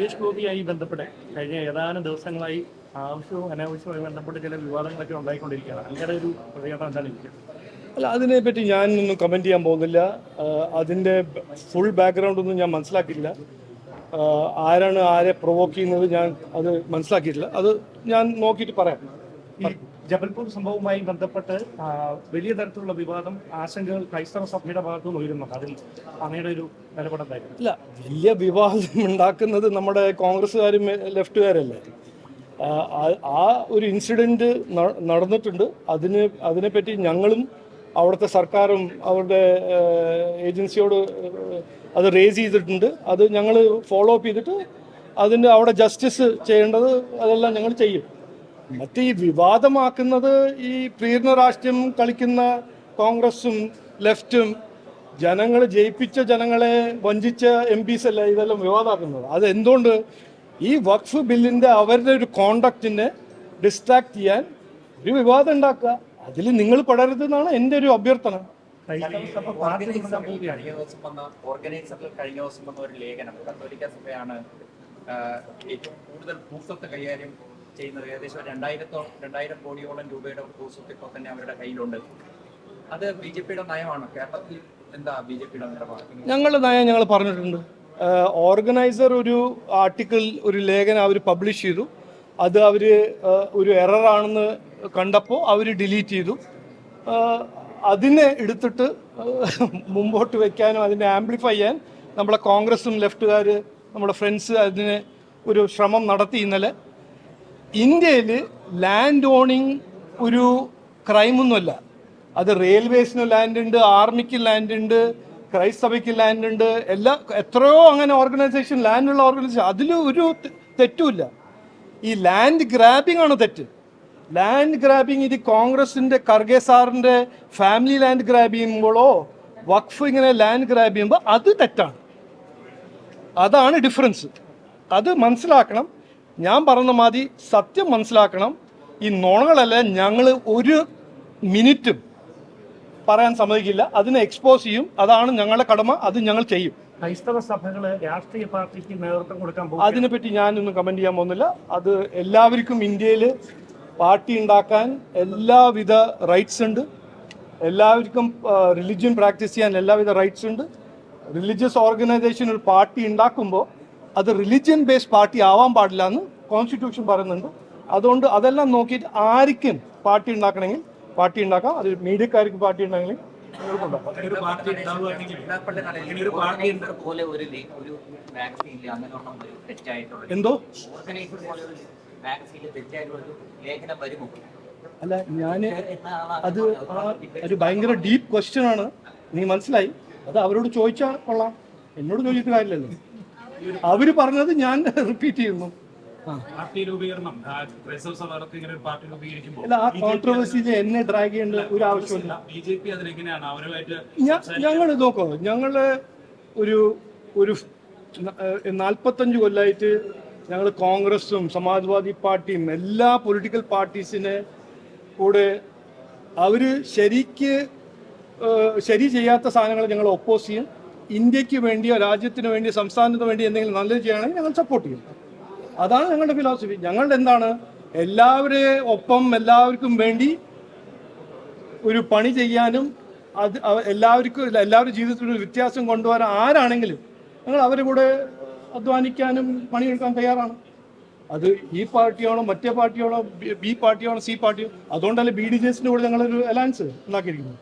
സുരേഷ് ഗോപിയായി ബന്ധപ്പെട്ട് കഴിഞ്ഞ ഏതാനും ദിവസങ്ങളായി ആവശ്യവും അനാവശ്യവുമായി ബന്ധപ്പെട്ട് ചില വിവാദങ്ങളൊക്കെ ഉണ്ടായിക്കൊണ്ടിരിക്കുകയാണ്. അങ്ങനെ ഒരു പ്രതികരണം എന്താണ് എനിക്ക്? അല്ല അതിനെപ്പറ്റി ഞാനൊന്നും കമന്റ് ചെയ്യാൻ പോകുന്നില്ല. അതിന്റെ ഫുൾ ബാക്ക്ഗ്രൗണ്ട് ഒന്നും ഞാൻ മനസ്സിലാക്കിയില്ല ആരാണ് ആരെ പ്രൊവോക്ക് ചെയ്യുന്നത് ഞാൻ അത് മനസ്സിലാക്കിയിട്ടില്ല. അത് ഞാൻ നോക്കിയിട്ട് പറയാം. ജബൽപൂർ സംഭവവുമായി ബന്ധപ്പെട്ട് വലിയ തരത്തിലുള്ള വിവാദം ആശങ്കകൾ ക്രൈസ്തവ സഭയുടെ ഭാഗത്തു നിന്ന് ഉയരുന്നുണ്ട്. അതിൽ അങ്ങയുടെ ഒരു നിലപാടെന്തായിരുന്നു ഇല്ല വലിയ വിവാദം ഉണ്ടാക്കുന്നത് നമ്മുടെ കോൺഗ്രസ്സുകാരും ലെഫ്റ്റുകാരല്ലേ? ആ ഒരു ഇൻസിഡന്റ് നടന്നിട്ടുണ്ട്. അതിന് അതിനെപ്പറ്റി ഞങ്ങളും അവിടുത്തെ സർക്കാരും അവരുടെ ഏജൻസിയോട് അത് റേസ് ചെയ്തിട്ടുണ്ട്. അത് ഞങ്ങൾ ഫോളോ അപ്പ് ചെയ്തിട്ട് അതിന്റെ അവിടെ ജസ്റ്റിസ് ചെയ്യേണ്ടത് അതെല്ലാം ഞങ്ങൾ ചെയ്യും. മറ്റ് ഈ വിവാദമാക്കുന്നത് ഈ പ്രീർണ രാഷ്ട്രീയം കളിക്കുന്ന കോൺഗ്രസും ലെഫ്റ്റും ജനങ്ങൾ ജയിപ്പിച്ച ജനങ്ങളെ വഞ്ചിച്ച എം പിസ് അല്ല ഇതെല്ലാം വിവാദമാക്കുന്നത്. അത് എന്തുകൊണ്ട് ഈ വഖഫ് ബില്ലിന്റെ അവരുടെ ഒരു കോണ്ടക്റ്റിനെ ഡിസ്ട്രാക്ട് ചെയ്യാൻ ഒരു വിവാദം ഉണ്ടാക്കുക. അതിൽ നിങ്ങൾ പടരുത് എന്നാണ് എന്റെ ഒരു അഭ്യർത്ഥന. കഴിഞ്ഞ ദിവസം വന്ന വന്ന ഒരു ലേഖനം. കത്തോലിക്ക സഭയാണ് കൂടുതൽ കൈകാര്യം ചെയ്യുന്നത് ഏകദേശം രണ്ടായിരത്തോ രണ്ടായിരം കോടിയോളം രൂപയുടെ ഭൂസ്വത്ത് ഇപ്പോൾ തന്നെ അവരുടെ കയ്യിലുണ്ട്. അത് ബി ജെ പിയുടെ നയമാണ്. കേരളത്തിൽ എന്താ ബി ജെ പിയുടെ നിലപാട്? ഞങ്ങളുടെ നയം ഞങ്ങൾ പറഞ്ഞിട്ടുണ്ട്. ഓർഗനൈസർ ഒരു ആർട്ടിക്കിൾ ഒരു ലേഖനം അവർ പബ്ലിഷ് ചെയ്തു. അത് അവർ ഒരു എററാണെന്ന് കണ്ടപ്പോൾ അവർ ഡിലീറ്റ് ചെയ്തു. അതിനെ എടുത്തിട്ട് മുമ്പോട്ട് വയ്ക്കാനും അതിനെ ആംപ്ലിഫൈ ചെയ്യാൻ നമ്മളെ കോൺഗ്രസും ലെഫ്റ്റുകാർ നമ്മുടെ ഫ്രണ്ട്സ് അതിന് ഒരു ശ്രമം നടത്തി ഇന്നലെ. ഇന്ത്യയിൽ ലാൻഡ് ഓണിങ് ഒരു ക്രൈമൊന്നുമല്ല അത് റെയിൽവേസിന് ലാൻഡ് ഉണ്ട് ആർമിക്ക് ലാൻഡ് ഉണ്ട് ക്രൈസ്തവയ്ക്ക് ലാൻഡ് ഉണ്ട് എല്ലാ എത്രയോ അങ്ങനെ ഓർഗനൈസേഷൻ ലാൻഡുള്ള ഓർഗനൈസേഷൻ അതിൽ ഒരു തെറ്റുമില്ല. ഈ ലാൻഡ് ഗ്രാബിംഗ് ആണ് തെറ്റ്. ലാൻഡ് ഗ്രാബിംഗ് ഇത് കോൺഗ്രസിന്റെ കർഗെ സാറിന്റെ ഫാമിലി ലാൻഡ് ഗ്രാബ് ചെയ്യുമ്പോഴോ വഖഫ് ഇങ്ങനെ ലാൻഡ് ഗ്രാബ് ചെയ്യുമ്പോൾ അത് തെറ്റാണ്. അതാണ് ഡിഫറൻസ് അത് മനസ്സിലാക്കണം. ഞാൻ പറഞ്ഞ മാതിരി സത്യം മനസ്സിലാക്കണം. ഈ നുണകളല്ല ഞങ്ങൾ ഒരു മിനിറ്റും പറയാൻ സമ്മതിക്കില്ല. അതിനെ എക്സ്പോസ് ചെയ്യും. അതാണ് ഞങ്ങളുടെ കടമ. അത് ഞങ്ങൾ ചെയ്യും. ക്രൈസ്തവ സഭകൾ രാഷ്ട്രീയ പാർട്ടിക്ക് നേതൃത്വം കൊടുക്കാൻ പോകും അതിനെപ്പറ്റി ഞാനൊന്നും കമന്റ് ചെയ്യാൻ പോകുന്നില്ല. അത് എല്ലാവർക്കും ഇന്ത്യയിൽ പാർട്ടി ഉണ്ടാക്കാൻ എല്ലാവിധ റൈറ്റ്സ് ഉണ്ട്. എല്ലാവർക്കും റിലിജ്യൻ പ്രാക്ടീസ് ചെയ്യാൻ എല്ലാവിധ റൈറ്റ്സ് ഉണ്ട്. റിലീജിയസ് ഓർഗനൈസേഷൻ ഒരു പാർട്ടി ഉണ്ടാക്കുമ്പോൾ അത് റിലിജ്യൻ ബേസ്ഡ് പാർട്ടി ആവാൻ പാടില്ല എന്ന് കോൺസ്റ്റിറ്റ്യൂഷൻ പറയുന്നുണ്ട്. അതുകൊണ്ട് അതെല്ലാം നോക്കിയിട്ട് ആർക്കും പാർട്ടി ഉണ്ടാക്കണമെങ്കിൽ പാർട്ടി ഉണ്ടാക്കാം. അത് മീഡിയക്കാർക്ക് പാർട്ടി ഉണ്ടെങ്കിൽ എന്തോ? അല്ല ഞാൻ അത് ഒരു ഭയങ്കര ഡീപ്പ് ക്വസ്റ്റ്യൻ ആണ്. നീ മനസ്സിലായി? അത് അവരോട് ചോദിച്ചാൽ കൊള്ളാം. എന്നോട് ചോദിച്ചിട്ട് കാര്യമില്ലല്ലോ. അവർ പറഞ്ഞത് ഞാൻ റിപ്പീറ്റ് ചെയ്യുന്നു. ആ. പാർട്ടി രൂപീകരണം ആ, ക്രൈസ്തവ സഭകൾക്ക് ഇങ്ങനെ ഒരു പാർട്ടി രൂപീകരിക്കുമ്പോൾ അല്ല ആ കോൺട്രവേഴ്സിയിൽ എന്നെ ഡ്രാഗ് ചെയ്യേണ്ട ഒരു ആവശ്യമില്ല. ബി ജെ പി അതിലെങ്ങനെയാണ് അവരുമായിട്ട് ഞങ്ങൾ നോക്കോ ഞങ്ങൾ ഒരു ഒരു നാൽപ്പത്തഞ്ച് കൊല്ലമായിട്ട് ഞങ്ങൾ കോൺഗ്രസും സമാജ്വാദി പാർട്ടിയും എല്ലാ പൊളിറ്റിക്കൽ പാർട്ടീസിനെ കൂടെ അവർ ശരിക്ക് ശരി ചെയ്യാത്ത സാധനങ്ങൾ ഞങ്ങൾ ഒപ്പോസ് ചെയ്യും. ഇന്ത്യയ്ക്ക് വേണ്ടിയോ രാജ്യത്തിന് വേണ്ടിയോ സംസ്ഥാനത്തിന് വേണ്ടി എന്തെങ്കിലും നല്ലത് ചെയ്യുകയാണെങ്കിൽ ഞങ്ങൾ സപ്പോർട്ട് ചെയ്യും. അതാണ് ഞങ്ങളുടെ ഫിലോസഫി ഞങ്ങളുടെ എന്താണ്? എല്ലാവരെ ഒപ്പം എല്ലാവർക്കും വേണ്ടി ഒരു പണി ചെയ്യാനും അത് എല്ലാവർക്കും എല്ലാവരുടെ ജീവിതത്തിൽ ഒരു വ്യത്യാസം കൊണ്ടുവരാൻ ആരാണെങ്കിലും ഞങ്ങൾ അവരുടെ കൂടെ അധ്വാനിക്കാനും പണിയെടുക്കാൻ തയ്യാറാണ്. അത് ഈ പാർട്ടിയാണോ മറ്റേ പാർട്ടിയാണോ ബി പാർട്ടിയാണോ സി പാർട്ടിയോ അതുകൊണ്ടല്ലേ ബി ഡി ജെ എസിന്റെ കൂടെ ഞങ്ങളൊരു അലയൻസ് ഉണ്ടാക്കിയിരിക്കുന്നത്.